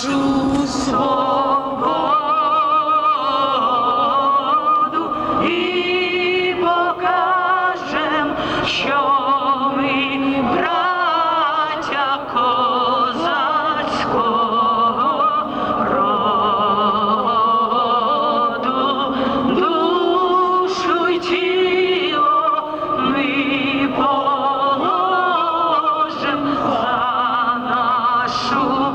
нашу і покажем, що ми браття козацького роду, душу й тіло ми положим за нашу.